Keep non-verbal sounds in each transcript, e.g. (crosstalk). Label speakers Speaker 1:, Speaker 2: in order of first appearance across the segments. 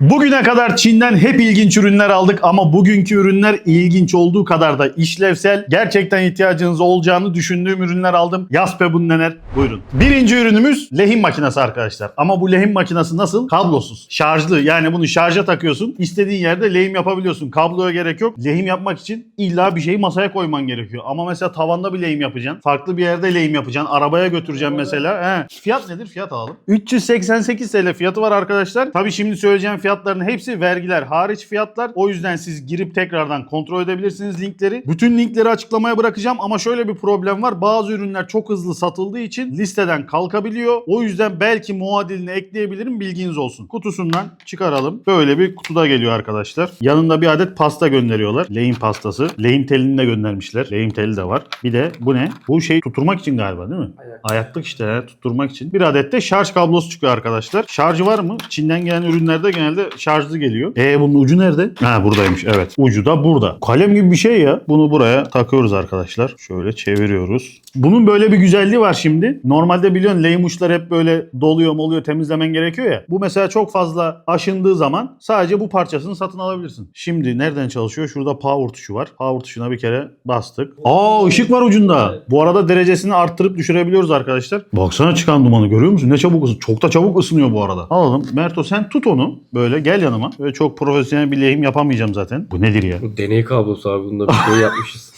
Speaker 1: Bugüne kadar Çin'den hep ilginç ürünler aldık ama bugünkü ürünler ilginç olduğu kadar da işlevsel, gerçekten ihtiyacınız olacağını düşündüğüm ürünler aldım. Yaspe bunun neler? Buyurun. Birinci ürünümüz lehim makinesi arkadaşlar. Ama bu lehim makinesi nasıl? Kablosuz. Şarjlı. Yani bunu şarja takıyorsun. İstediğin yerde lehim yapabiliyorsun. Kabloya gerek yok. Lehim yapmak için illa bir şeyi masaya koyman gerekiyor. Ama mesela tavanda bir lehim yapacaksın. Farklı bir yerde lehim yapacaksın. Arabaya götüreceğim mesela. He. Fiyat nedir? Fiyat alalım. 388 TL fiyatı var arkadaşlar. Tabii şimdi söyleyeceğim fiyatların hepsi vergiler hariç fiyatlar. O yüzden siz girip tekrardan kontrol edebilirsiniz linkleri. Bütün linkleri açıklamaya bırakacağım ama şöyle bir problem var. Bazı ürünler çok hızlı satıldığı için listeden kalkabiliyor. O yüzden belki muadilini ekleyebilirim bilginiz olsun. Kutusundan çıkaralım. Böyle bir kutuda geliyor arkadaşlar. Yanında bir adet pasta gönderiyorlar. Lehim pastası. Lehim telini de göndermişler. Lehim teli de var. Bir de bu ne? Bu şey tutturmak için galiba değil mi?
Speaker 2: Ayak.
Speaker 1: Ayaklık işte tutturmak için. Bir adet de şarj kablosu çıkıyor arkadaşlar. Şarjı var mı? Çin'den gelen ürünlerde genelde şarjlı geliyor. E bunun ucu nerede? Ha buradaymış evet. Ucu da burada. Kalem gibi bir şey ya. Bunu buraya takıyoruz arkadaşlar. Şöyle çeviriyoruz. Bunun böyle bir güzelliği var şimdi. Normalde biliyorsun lehim uçlar hep böyle doluyor moluyor temizlemen gerekiyor ya. Bu mesela çok fazla aşındığı zaman sadece bu parçasını satın alabilirsin. Şimdi nereden çalışıyor? Şurada power tuşu var. Power tuşuna bir kere bastık. Aa ışık var ucunda. Bu arada derecesini arttırıp düşürebiliyoruz arkadaşlar. Baksana çıkan dumanı görüyor musun? Ne çabuk ısınıyor. Çok da çabuk ısınıyor bu arada. Alalım. Merto sen tut onu. Böyle gel yanıma. Böyle çok profesyonel bir lehim yapamayacağım zaten. Bu nedir ya?
Speaker 2: Bu deney kablosu abi bunda bir şey yapmışız.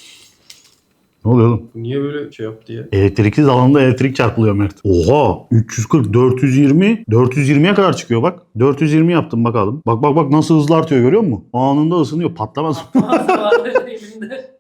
Speaker 1: Ne oluyor oğlum?
Speaker 2: Niye böyle şey yaptı ya?
Speaker 1: Elektriksiz alanda elektrik çarpılıyor Mert. Oha 340 420 420'ye kadar çıkıyor bak. 420 yaptım bakalım. Bak bak bak nasıl hızlı artıyor görüyor musun? Anında ısınıyor patlamaz. (laughs)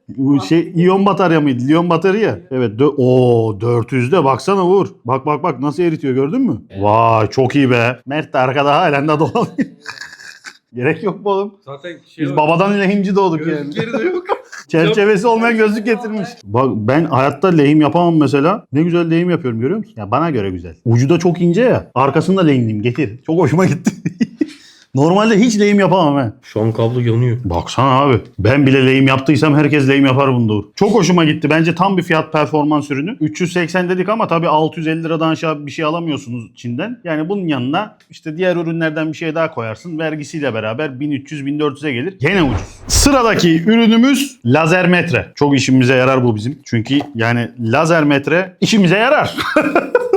Speaker 1: Bu şey iyon batarya mıydı? Liyon batarya. Evet. Dö- Oo 400'de baksana Uğur. Bak bak bak nasıl eritiyor gördün mü?
Speaker 2: Evet.
Speaker 1: Vay çok iyi be. Mert de arkada halen de dolanıyor. (laughs) Gerek yok mu oğlum?
Speaker 2: Zaten şey
Speaker 1: Biz babadan lehimci doğduk yani.
Speaker 2: Gözlükleri de (laughs) yok.
Speaker 1: Çerçevesi olmayan gözlük getirmiş. Bak ben hayatta lehim yapamam mesela. Ne güzel lehim yapıyorum görüyor musun? Ya bana göre güzel. Ucu da çok ince ya. Arkasında lehimliyim getir. Çok hoşuma gitti. (laughs) Normalde hiç lehim yapamam he.
Speaker 2: Şu an kablo yanıyor.
Speaker 1: Baksana abi. Ben bile lehim yaptıysam herkes lehim yapar bunda. Uğur. Çok hoşuma gitti. Bence tam bir fiyat performans ürünü. 380 dedik ama tabii 650 liradan aşağı bir şey alamıyorsunuz Çin'den. Yani bunun yanına işte diğer ürünlerden bir şey daha koyarsın. Vergisiyle beraber 1300-1400'e gelir. Gene ucuz. Sıradaki ürünümüz lazer metre. Çok işimize yarar bu bizim. Çünkü yani lazer metre işimize yarar. (laughs)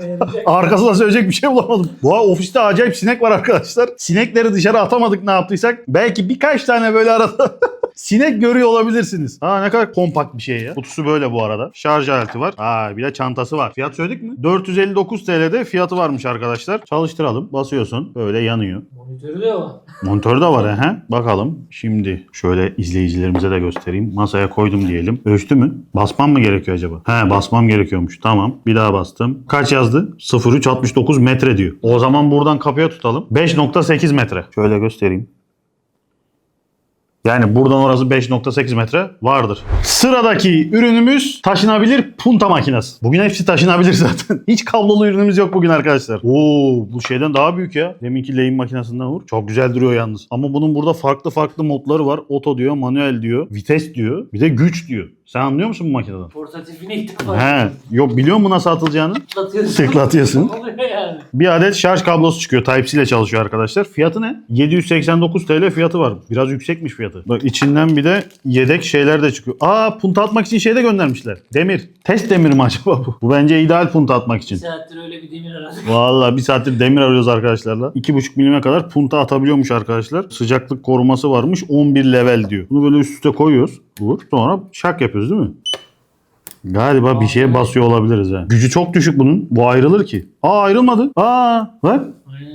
Speaker 1: (laughs) Arkasında söyleyecek bir şey bulamadım. Bu ofiste acayip sinek var arkadaşlar. Sinekleri dışarı atamadık ne yaptıysak. Belki birkaç tane böyle arada (laughs) sinek görüyor olabilirsiniz. Ha ne kadar kompakt bir şey ya. Kutusu böyle bu arada. Şarj aleti var. Ha bir de çantası var. Fiyat söyledik mi? 459 TL'de fiyatı varmış arkadaşlar. Çalıştıralım. Basıyorsun. Böyle yanıyor.
Speaker 3: Monitörü de var.
Speaker 1: Monitör de var he. Bakalım. Şimdi şöyle izleyicilerimize de göstereyim. Masaya koydum diyelim. Ölçtü mü? Basmam mı gerekiyor acaba? He basmam gerekiyormuş. Tamam. Bir daha bastım. Kaç yazdı? 0369 metre diyor. O zaman buradan kapıya tutalım. 5.8 metre. Şöyle göstereyim. Yani buradan orası 5.8 metre vardır. Sıradaki ürünümüz taşınabilir punta makinesi. Bugün hepsi taşınabilir (laughs) zaten. Hiç kablolu ürünümüz yok bugün arkadaşlar. Oo bu şeyden daha büyük ya. Deminki lehim makinesinden vur. Çok güzel duruyor yalnız. Ama bunun burada farklı farklı modları var. Oto diyor, manuel diyor, vites diyor. Bir de güç diyor. Sen anlıyor musun bu makineden?
Speaker 3: Portatifini ilk defa
Speaker 1: He. Yok biliyor musun nasıl atılacağını?
Speaker 3: tıklatıyorsun.
Speaker 1: Tıklatıyorsun. (laughs)
Speaker 3: Ne oluyor yani?
Speaker 1: Bir adet şarj kablosu çıkıyor. Type-C ile çalışıyor arkadaşlar. Fiyatı ne? 789 TL fiyatı var. Biraz yüksekmiş fiyatı. Bak içinden bir de yedek şeyler de çıkıyor. Aa punta atmak için şey de göndermişler. Demir. Test demir mi acaba bu? Bu bence ideal punta atmak
Speaker 3: Bir
Speaker 1: için.
Speaker 3: saattir öyle bir demir aradık. (laughs)
Speaker 1: Vallahi bir saattir demir arıyoruz arkadaşlarla. 2,5 milime kadar punta atabiliyormuş arkadaşlar. Sıcaklık koruması varmış. 11 level diyor. Bunu böyle üst üste koyuyoruz. Vur. Sonra şak yapıyoruz değil mi? Galiba bir şeye basıyor olabiliriz ha. Gücü çok düşük bunun. Bu ayrılır ki. Aa ayrılmadı. Aa bak.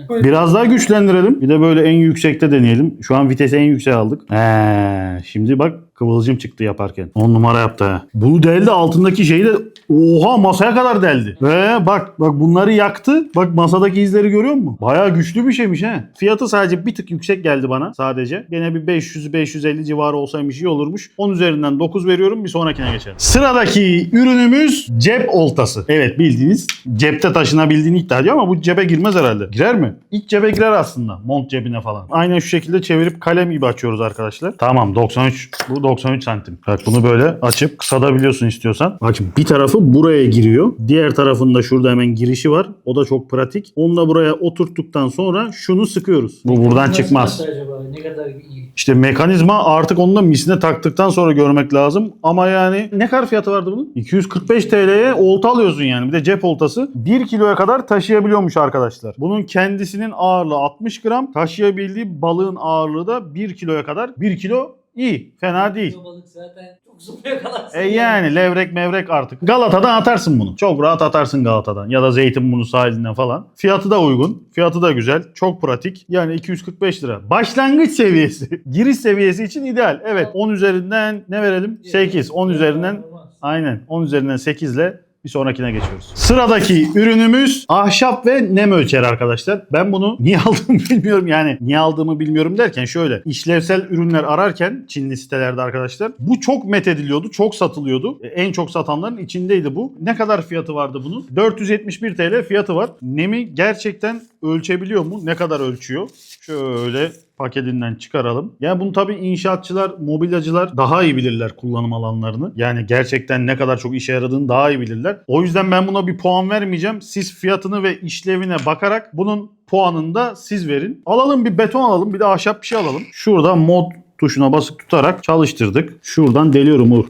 Speaker 3: Aynen.
Speaker 1: Biraz daha güçlendirelim. Bir de böyle en yüksekte deneyelim. Şu an vitesi en yükseğe aldık. He, şimdi bak kıvılcım çıktı yaparken. 10 numara yaptı ha. Bunu deldi altındaki şeyi de oha masaya kadar deldi. Ve bak bak bunları yaktı. Bak masadaki izleri görüyor musun? Bayağı güçlü bir şeymiş he. Fiyatı sadece bir tık yüksek geldi bana sadece. Gene bir 500-550 civarı olsaymış iyi olurmuş. 10 üzerinden 9 veriyorum bir sonrakine geçelim. Sıradaki ürünümüz cep oltası. Evet bildiğiniz cepte taşınabildiğini iddia ediyor ama bu cebe girmez herhalde. Girer mi? İlk cebe girer aslında. Mont cebine falan. Aynen şu şekilde çevirip kalem gibi açıyoruz arkadaşlar. Tamam 93. Bu 93 santim. Bak bunu böyle açıp kısaltabiliyorsun istiyorsan. Bak bir tarafı buraya giriyor. Diğer tarafında şurada hemen girişi var. O da çok pratik. Onu da buraya oturttuktan sonra şunu sıkıyoruz. Bu buradan
Speaker 3: Nasıl
Speaker 1: çıkmaz.
Speaker 3: acaba? Ne kadar iyi.
Speaker 1: İşte mekanizma artık onu da misine taktıktan sonra görmek lazım. Ama yani ne kadar fiyatı vardı bunun? 245 TL'ye olta alıyorsun yani. Bir de cep oltası 1 kiloya kadar taşıyabiliyormuş arkadaşlar. Bunun kendisinin ağırlığı 60 gram. Taşıyabildiği balığın ağırlığı da 1 kiloya kadar. 1 kilo iyi. Fena değil.
Speaker 3: Balık zaten çok zıplaya kalarsın.
Speaker 1: E yani levrek mevrek artık. Galata'dan atarsın bunu. Çok rahat atarsın Galata'dan. Ya da Zeytinburnu sahilinden falan. Fiyatı da uygun. Fiyatı da güzel. Çok pratik. Yani 245 lira. Başlangıç seviyesi. (laughs) Giriş seviyesi için ideal. Evet 10 üzerinden ne verelim? 8. 10 üzerinden aynen 10 üzerinden 8 ile bir sonrakine geçiyoruz. Sıradaki ürünümüz ahşap ve nem ölçer arkadaşlar. Ben bunu niye (laughs) aldığımı bilmiyorum. Yani niye aldığımı bilmiyorum derken şöyle işlevsel ürünler ararken Çinli sitelerde arkadaşlar bu çok methediliyordu. Çok satılıyordu. E, En çok satanların içindeydi bu. Ne kadar fiyatı vardı bunun? 471 TL fiyatı var. Nemi gerçekten ölçebiliyor mu? Ne kadar ölçüyor? Şöyle paketinden çıkaralım. Yani bunu tabii inşaatçılar, mobilyacılar daha iyi bilirler kullanım alanlarını. Yani gerçekten ne kadar çok işe yaradığını daha iyi bilirler. O yüzden ben buna bir puan vermeyeceğim. Siz fiyatını ve işlevine bakarak bunun puanını da siz verin. Alalım bir beton alalım bir de ahşap bir şey alalım. Şurada mod tuşuna basıp tutarak çalıştırdık. Şuradan deliyorum Uğur.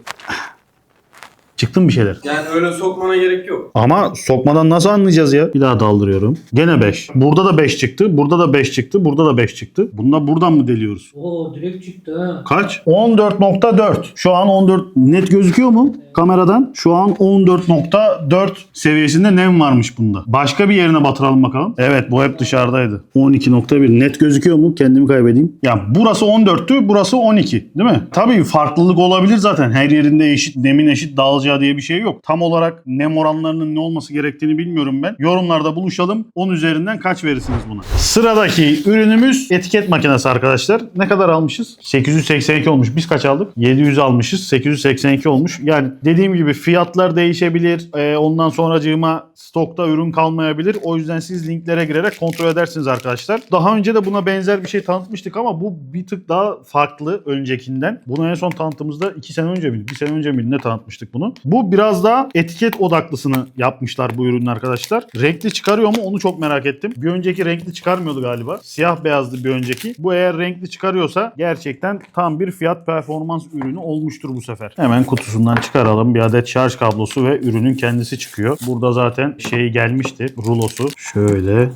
Speaker 1: Çıktı mı bir şeyler?
Speaker 2: Yani öyle sokmana gerek yok.
Speaker 1: Ama sokmadan nasıl anlayacağız ya? Bir daha daldırıyorum. Gene 5. Burada da 5 çıktı. Burada da 5 çıktı. Burada da 5 çıktı. Bunda buradan mı deliyoruz?
Speaker 3: Oo direkt çıktı ha.
Speaker 1: Kaç? 14.4. Şu an 14 net gözüküyor mu kameradan? Şu an 14.4 seviyesinde nem varmış bunda. Başka bir yerine batıralım bakalım. Evet bu hep dışarıdaydı. 12.1 net gözüküyor mu? Kendimi kaybedeyim. Ya burası 14'tü, burası 12 değil mi? Tabii farklılık olabilir zaten. Her yerinde eşit, nemin eşit dağılacağı diye bir şey yok. Tam olarak nem oranlarının ne olması gerektiğini bilmiyorum ben. Yorumlarda buluşalım. 10 üzerinden kaç verirsiniz buna? Sıradaki ürünümüz etiket makinesi arkadaşlar. Ne kadar almışız? 882 olmuş. Biz kaç aldık? 700 almışız. 882 olmuş. Yani dediğim gibi fiyatlar değişebilir. Ee, ondan sonracığıma stokta ürün kalmayabilir. O yüzden siz linklere girerek kontrol edersiniz arkadaşlar. Daha önce de buna benzer bir şey tanıtmıştık ama bu bir tık daha farklı öncekinden. Bunu en son tanıttığımızda 2 sene önce miydi? 1 sene önce miydi? Ne tanıtmıştık bunu? Bu biraz daha etiket odaklısını yapmışlar bu ürünün arkadaşlar. Renkli çıkarıyor mu onu çok merak ettim. Bir önceki renkli çıkarmıyordu galiba. Siyah beyazdı bir önceki. Bu eğer renkli çıkarıyorsa gerçekten tam bir fiyat performans ürünü olmuştur bu sefer. Hemen kutusundan çıkaralım. Bir adet şarj kablosu ve ürünün kendisi çıkıyor. Burada zaten şey gelmişti. Rulosu. Şöyle.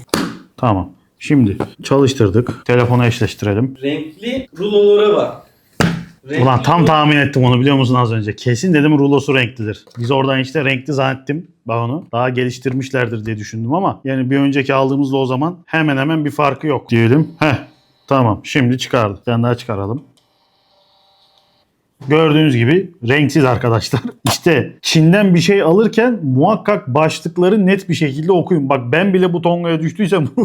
Speaker 1: Tamam. Şimdi çalıştırdık. Telefonu eşleştirelim.
Speaker 2: Renkli ruloları var. Renkli
Speaker 1: Ulan tam tahmin ettim onu biliyor musun az önce. Kesin dedim rulosu renklidir. Biz oradan işte renkli zannettim ben onu. Daha geliştirmişlerdir diye düşündüm ama yani bir önceki aldığımızda o zaman hemen hemen bir farkı yok diyelim. Heh tamam şimdi çıkardı. Bir tane daha çıkaralım. Gördüğünüz gibi renksiz arkadaşlar. (laughs) İşte Çin'den bir şey alırken muhakkak başlıkları net bir şekilde okuyun. Bak ben bile bu tongaya düştüysem (laughs)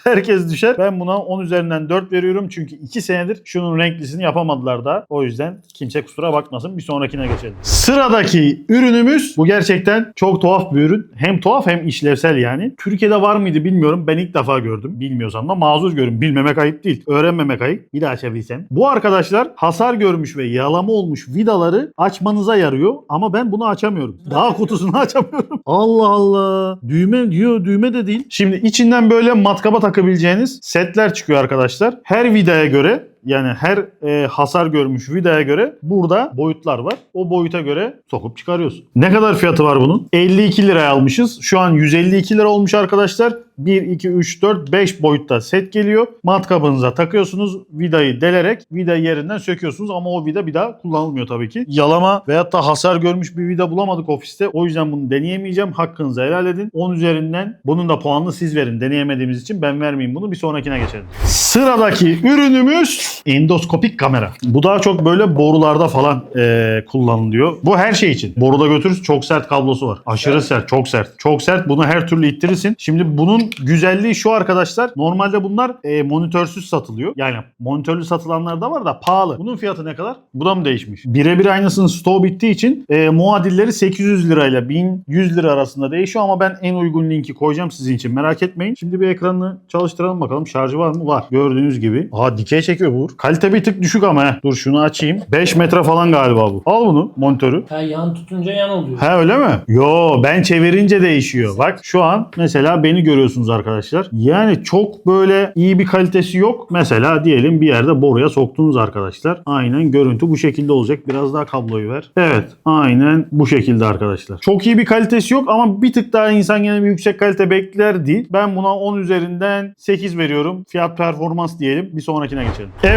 Speaker 1: (laughs) Herkes düşer. Ben buna 10 üzerinden 4 veriyorum. Çünkü 2 senedir şunun renklisini yapamadılar da. O yüzden kimse kusura bakmasın. Bir sonrakine geçelim. Sıradaki ürünümüz bu gerçekten çok tuhaf bir ürün. Hem tuhaf hem işlevsel yani. Türkiye'de var mıydı bilmiyorum. Ben ilk defa gördüm. Bilmiyorsam da mazur görün. Bilmemek ayıp değil. Öğrenmemek ayıp. Bir daha çevirsem. Bu arkadaşlar hasar görmüş ve yalama olmuş vidaları açmanıza yarıyor. Ama ben bunu açamıyorum. Daha kutusunu (laughs) açamıyorum. Allah Allah. Düğme diyor. Düğme de değil. Şimdi içinden böyle matkaba takabileceğiniz setler çıkıyor arkadaşlar. Her vidaya göre yani her e, hasar görmüş vidaya göre burada boyutlar var. O boyuta göre sokup çıkarıyorsun. Ne kadar fiyatı var bunun? 52 liraya almışız. Şu an 152 lira olmuş arkadaşlar. 1, 2, 3, 4, 5 boyutta set geliyor. Matkabınıza takıyorsunuz. Vidayı delerek vidayı yerinden söküyorsunuz ama o vida bir daha kullanılmıyor tabii ki. Yalama veyahut da hasar görmüş bir vida bulamadık ofiste. O yüzden bunu deneyemeyeceğim. Hakkınızı helal edin. 10 üzerinden bunun da puanını siz verin. Deneyemediğimiz için ben vermeyeyim bunu. Bir sonrakine geçelim. Sıradaki ürünümüz endoskopik kamera. Bu daha çok böyle borularda falan eee, kullanılıyor. Bu her şey için. Boruda götürürsün çok sert kablosu var. Aşırı sert, çok sert. Çok sert. Bunu her türlü ittirirsin. Şimdi bunun güzelliği şu arkadaşlar. Normalde bunlar eee, monitörsüz satılıyor. Yani monitörlü satılanlar da var da pahalı. Bunun fiyatı ne kadar? Bu da mı değişmiş? Birebir aynısının stoğu bittiği için eee muadilleri 800 lirayla 1100 lira arasında değişiyor ama ben en uygun linki koyacağım sizin için. Merak etmeyin. Şimdi bir ekranını çalıştıralım bakalım. Şarjı var mı? Var. Gördüğünüz gibi. Aa dikey çekiyor. Bu Uğur. Kalite bir tık düşük ama he. Dur şunu açayım. 5 metre falan galiba bu. Al bunu monitörü.
Speaker 3: Ha yan tutunca yan oluyor.
Speaker 1: Ha öyle mi? Yo ben çevirince değişiyor. Bak şu an mesela beni görüyorsunuz arkadaşlar. Yani çok böyle iyi bir kalitesi yok. Mesela diyelim bir yerde boruya soktunuz arkadaşlar. Aynen görüntü bu şekilde olacak. Biraz daha kabloyu ver. Evet aynen bu şekilde arkadaşlar. Çok iyi bir kalitesi yok ama bir tık daha insan yine bir yüksek kalite bekler değil. Ben buna 10 üzerinden 8 veriyorum. Fiyat performans diyelim. Bir sonrakine geçelim. Evet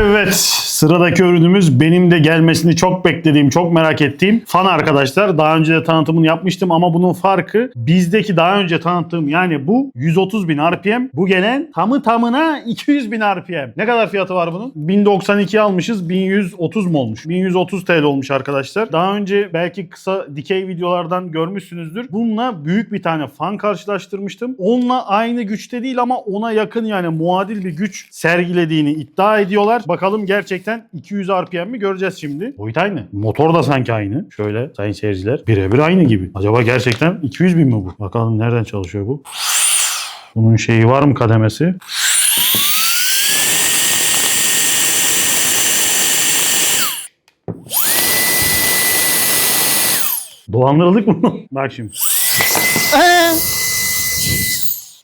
Speaker 1: sıradaki ürünümüz benim de gelmesini çok beklediğim, çok merak ettiğim fan arkadaşlar. Daha önce de tanıtımını yapmıştım ama bunun farkı bizdeki daha önce tanıttığım yani bu 130 bin RPM. Bu gelen tamı tamına 200 bin RPM. Ne kadar fiyatı var bunun? 1092 almışız. 1130 mu olmuş? 1130 TL olmuş arkadaşlar. Daha önce belki kısa dikey videolardan görmüşsünüzdür. Bununla büyük bir tane fan karşılaştırmıştım. Onunla aynı güçte değil ama ona yakın yani muadil bir güç sergilediğini iddia ediyorlar. Bakalım gerçekten 200 RPM mi göreceğiz şimdi. Boyut aynı. Motor da sanki aynı. Şöyle sayın seyirciler. Birebir aynı gibi. Acaba gerçekten 200 bin mi bu? Bakalım nereden çalışıyor bu? Bunun şeyi var mı kademesi? Dolandırıldık mı? (laughs) Bak şimdi.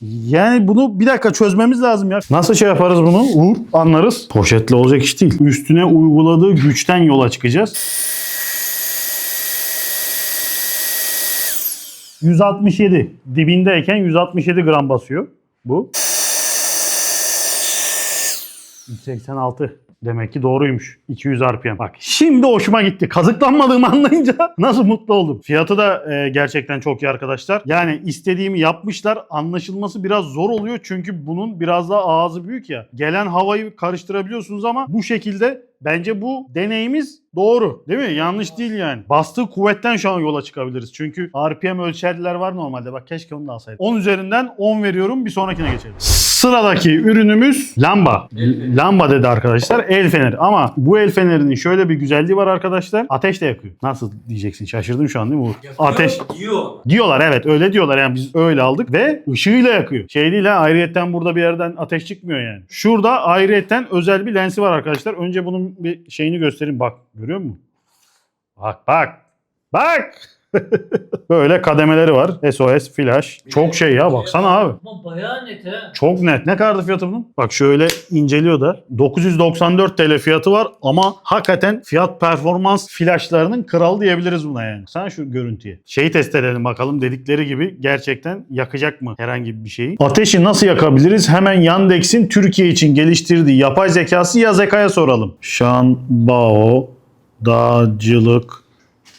Speaker 1: Yani bunu bir dakika çözmemiz lazım ya. Nasıl şey yaparız bunu? Uğur anlarız. Poşetle olacak iş değil. Üstüne uyguladığı güçten yola çıkacağız. 167. Dibindeyken 167 gram basıyor bu. 186. Demek ki doğruymuş. 200 RPM. Bak şimdi hoşuma gitti. Kazıklanmadığımı (laughs) anlayınca nasıl mutlu oldum. Fiyatı da e, gerçekten çok iyi arkadaşlar. Yani istediğimi yapmışlar. Anlaşılması biraz zor oluyor. Çünkü bunun biraz daha ağzı büyük ya. Gelen havayı karıştırabiliyorsunuz ama bu şekilde bence bu deneyimiz doğru. Değil mi? Yanlış değil yani. Bastığı kuvvetten şu an yola çıkabiliriz. Çünkü RPM ölçerliler var normalde. Bak keşke onu da alsaydım. 10 üzerinden 10 veriyorum. Bir sonrakine geçelim. Sıradaki ürünümüz lamba. Lamba dedi arkadaşlar. El feneri. Ama bu el fenerinin şöyle bir güzelliği var arkadaşlar. Ateş de yakıyor. Nasıl diyeceksin? Şaşırdım şu an değil mi? Bu?
Speaker 2: Yakıyor
Speaker 1: Ateş.
Speaker 2: Diyor.
Speaker 1: Diyorlar evet öyle diyorlar yani biz öyle aldık ve ışığıyla yakıyor. Şey değil ha ayrıyetten burada bir yerden ateş çıkmıyor yani. Şurada ayrıyetten özel bir lensi var arkadaşlar. Önce bunun bir şeyini göstereyim bak görüyor musun? Bak bak bak. (laughs) Böyle kademeleri var. SOS, flash. Çok şey ya baksana abi.
Speaker 3: Ama bayağı net ha.
Speaker 1: Çok net. Ne kadardı fiyatı bunun? Bak şöyle inceliyor da. 994 TL fiyatı var ama hakikaten fiyat performans flashlarının kralı diyebiliriz buna yani. Sen şu görüntüye. Şeyi test edelim bakalım dedikleri gibi gerçekten yakacak mı herhangi bir şeyi? Ateşi nasıl yakabiliriz? Hemen Yandex'in Türkiye için geliştirdiği yapay zekası Yazeka'ya soralım. Shanbao dağcılık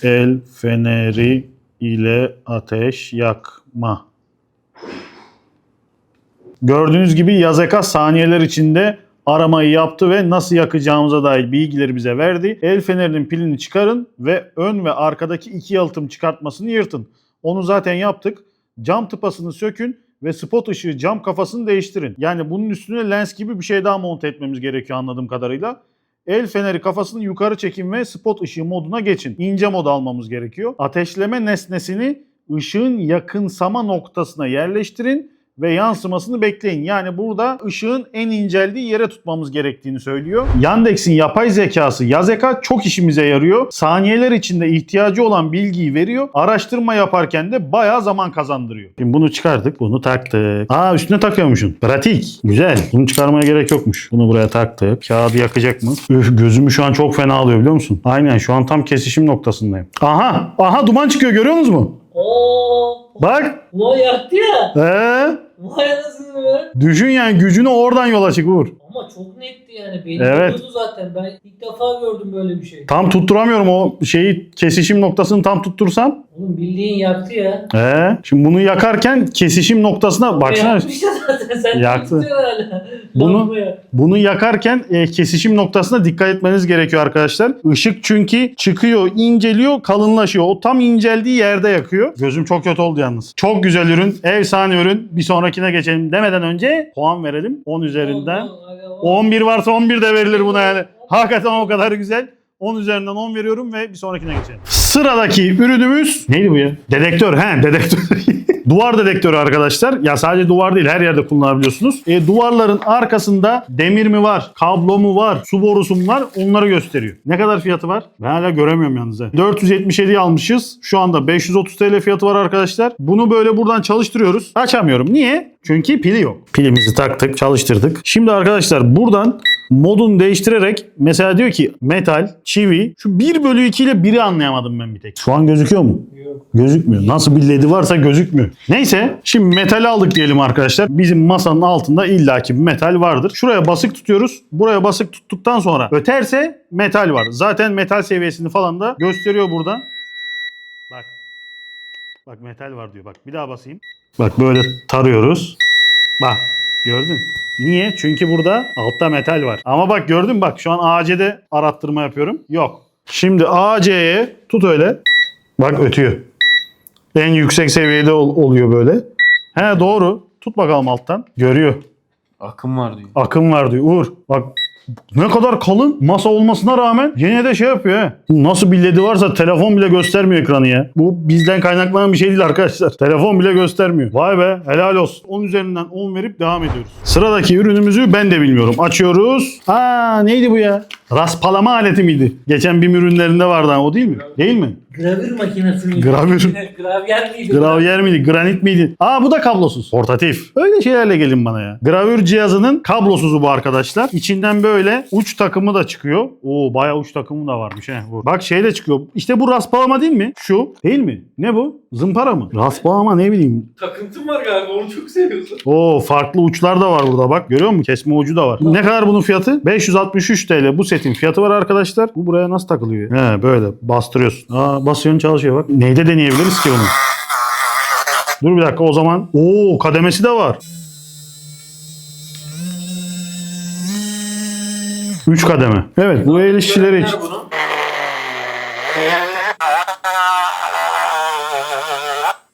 Speaker 1: el feneri ile ateş yakma. Gördüğünüz gibi Yazeka saniyeler içinde aramayı yaptı ve nasıl yakacağımıza dair bilgileri bize verdi. El fenerinin pilini çıkarın ve ön ve arkadaki iki yalıtım çıkartmasını yırtın. Onu zaten yaptık. Cam tıpasını sökün ve spot ışığı cam kafasını değiştirin. Yani bunun üstüne lens gibi bir şey daha monte etmemiz gerekiyor anladığım kadarıyla. El feneri kafasını yukarı çekin ve spot ışığı moduna geçin. İnce mod almamız gerekiyor. Ateşleme nesnesini ışığın yakınsama noktasına yerleştirin ve yansımasını bekleyin. Yani burada ışığın en inceldiği yere tutmamız gerektiğini söylüyor. Yandex'in yapay zekası Yazeka çok işimize yarıyor. Saniyeler içinde ihtiyacı olan bilgiyi veriyor. Araştırma yaparken de bayağı zaman kazandırıyor. Şimdi bunu çıkardık, bunu taktık. Aa üstüne takıyormuşsun. Pratik. Güzel. Bunu çıkarmaya gerek yokmuş. Bunu buraya taktık. Kağıdı yakacak mı? Üf gözümü şu an çok fena alıyor biliyor musun? Aynen şu an tam kesişim noktasındayım. Aha! Aha duman çıkıyor görüyor musunuz mu?
Speaker 3: Oo.
Speaker 1: Bak!
Speaker 3: Vay yaktı ya.
Speaker 1: Ee,
Speaker 3: Vay anasını be.
Speaker 1: düşün yani gücünü oradan yola çık Uğur.
Speaker 3: Ama çok netti yani. Beni
Speaker 1: Evet.
Speaker 3: zaten. Ben ilk defa gördüm böyle bir şey.
Speaker 1: Tam tutturamıyorum o şeyi kesişim noktasını tam tuttursam.
Speaker 3: Oğlum bildiğin yaktı ya.
Speaker 1: Ee, şimdi bunu yakarken kesişim noktasına baksana.
Speaker 3: Yakmış ya zaten. Sen
Speaker 1: Yaktı.
Speaker 3: hala.
Speaker 1: Bunu-. Bunu yakarken e, kesişim noktasına dikkat etmeniz gerekiyor arkadaşlar. Işık çünkü çıkıyor, inceliyor, kalınlaşıyor. O tam inceldiği yerde yakıyor. Gözüm çok kötü oldu yalnız. Çok güzel ürün, efsane ürün. Bir sonrakine geçelim demeden önce puan verelim. 10 üzerinden.
Speaker 3: Aga, oldu.
Speaker 1: 11 varsa 11 de verilir buna yani. Hakikaten o kadar güzel. 10 üzerinden 10 veriyorum ve bir sonrakine geçelim. Sıradaki ürünümüz neydi bu ya? Dedektör. He dedektör. (laughs) Duvar dedektörü arkadaşlar. Ya sadece duvar değil her yerde kullanabiliyorsunuz. E, duvarların arkasında demir mi var, kablo mu var, su borusu mu var onları gösteriyor. Ne kadar fiyatı var? Ben hala göremiyorum yalnız. ha. 477 almışız. Şu anda 530 TL fiyatı var arkadaşlar. Bunu böyle buradan çalıştırıyoruz. Açamıyorum. Niye? Çünkü pili yok. Pilimizi taktık, çalıştırdık. Şimdi arkadaşlar buradan modunu değiştirerek mesela diyor ki metal, çivi. Şu 1 bölü 2 ile 1'i anlayamadım ben bir tek. Şu an gözüküyor mu?
Speaker 3: Yok.
Speaker 1: Gözükmüyor. Nasıl bir ledi varsa gözükmüyor. Neyse şimdi metal aldık diyelim arkadaşlar. Bizim masanın altında illaki bir metal vardır. Şuraya basık tutuyoruz. Buraya basık tuttuktan sonra öterse metal var. Zaten metal seviyesini falan da gösteriyor burada. Bak. Bak metal var diyor. Bak bir daha basayım. Bak böyle tarıyoruz. Bak gördün. Niye? Çünkü burada altta metal var. Ama bak gördün bak şu an AC'de arattırma yapıyorum. Yok. Şimdi AC'ye tut öyle. Bak ötüyor. En yüksek seviyede ol- oluyor böyle. He doğru. Tut bakalım alttan. Görüyor.
Speaker 2: Akım var diyor.
Speaker 1: Akım var diyor. Uğur bak ne kadar kalın masa olmasına rağmen yine de şey yapıyor. Nasıl bir ledi varsa telefon bile göstermiyor ekranı ya. Bu bizden kaynaklanan bir şey değil arkadaşlar. Telefon bile göstermiyor. Vay be helal olsun. 10 üzerinden 10 verip devam ediyoruz. Sıradaki ürünümüzü ben de bilmiyorum. Açıyoruz. Aa neydi bu ya? Raspalama aleti miydi? Geçen bir ürünlerinde vardı ama o değil mi? Değil mi?
Speaker 3: Gravür makinesi miydi?
Speaker 1: Gravür.
Speaker 3: Gravyer miydi?
Speaker 1: Gravyer miydi? Granit miydi? Aa bu da kablosuz. Portatif. Öyle şeylerle gelin bana ya. Gravür cihazının kablosuzu bu arkadaşlar. İçinden böyle uç takımı da çıkıyor. Oo bayağı uç takımı da varmış he. Bu. Bak şey de çıkıyor. İşte bu raspalama değil mi? Şu. Değil mi? Ne bu? Zımpara mı? Raspalama ne bileyim.
Speaker 2: Takıntım var galiba onu çok seviyorsun.
Speaker 1: Oo farklı uçlar da var burada bak. Görüyor musun? Kesme ucu da var. Ne kadar bunun fiyatı? 563 TL. Bu setin fiyatı var arkadaşlar. Bu buraya nasıl takılıyor? He böyle bastırıyorsun. Aa basıyorsun çalışıyor bak. Neyde deneyebiliriz ki bunu? Dur bir dakika o zaman. Oo kademesi de var. 3 kademe. Evet bu el işçileri için.
Speaker 2: Ver bunu.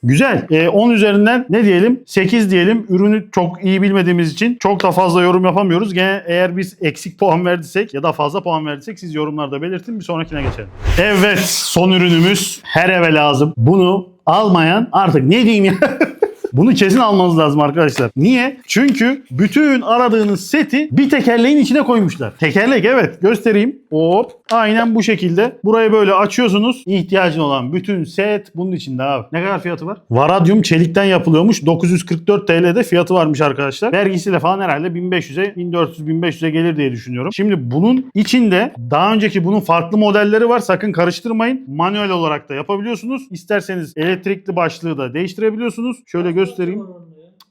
Speaker 1: Güzel. Ee, 10 üzerinden ne diyelim? 8 diyelim. Ürünü çok iyi bilmediğimiz için çok da fazla yorum yapamıyoruz. Gene eğer biz eksik puan verdiysek ya da fazla puan verdiysek siz yorumlarda belirtin. Bir sonrakine geçelim. Evet son ürünümüz her eve lazım. Bunu almayan artık ne diyeyim ya? (laughs) Bunu kesin almanız lazım arkadaşlar. Niye? Çünkü bütün aradığınız seti bir tekerleğin içine koymuşlar. Tekerlek evet göstereyim. Hop. Aynen bu şekilde. Burayı böyle açıyorsunuz. İhtiyacın olan bütün set bunun içinde abi. Ne kadar fiyatı var? Varadyum çelikten yapılıyormuş. 944 TL'de fiyatı varmış arkadaşlar. Vergisiyle falan herhalde 1500'e 1400-1500'e gelir diye düşünüyorum. Şimdi bunun içinde daha önceki bunun farklı modelleri var. Sakın karıştırmayın. Manuel olarak da yapabiliyorsunuz. İsterseniz elektrikli başlığı da değiştirebiliyorsunuz. Şöyle göstereyim.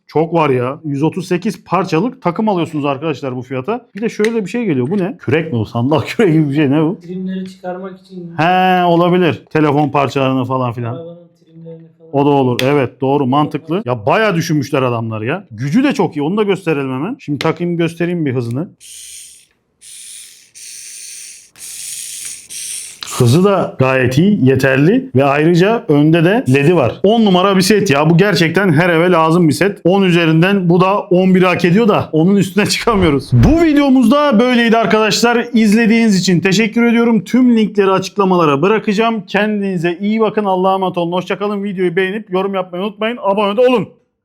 Speaker 1: Çok var ya. 138 parçalık takım alıyorsunuz arkadaşlar bu fiyata. Bir de şöyle bir şey geliyor. Bu ne? Kürek mi bu? Sandal (laughs) küreği gibi bir şey. Ne bu?
Speaker 3: Trimleri çıkarmak için
Speaker 1: He olabilir. Telefon parçalarını falan filan.
Speaker 3: arabanın trimlerini falan.
Speaker 1: O da olur. Evet doğru mantıklı. Ya bayağı düşünmüşler adamlar ya. Gücü de çok iyi. Onu da gösterelim hemen. Şimdi takayım göstereyim bir hızını. Hızı da gayet iyi, yeterli ve ayrıca önde de LED'i var. 10 numara bir set ya. Bu gerçekten her eve lazım bir set. 10 üzerinden bu da 11 hak ediyor da onun üstüne (laughs) çıkamıyoruz. Bu videomuzda böyleydi arkadaşlar. İzlediğiniz için teşekkür ediyorum. Tüm linkleri açıklamalara bırakacağım. Kendinize iyi bakın. Allah'a emanet olun. Hoşçakalın. Videoyu beğenip yorum yapmayı unutmayın. Abone de olun.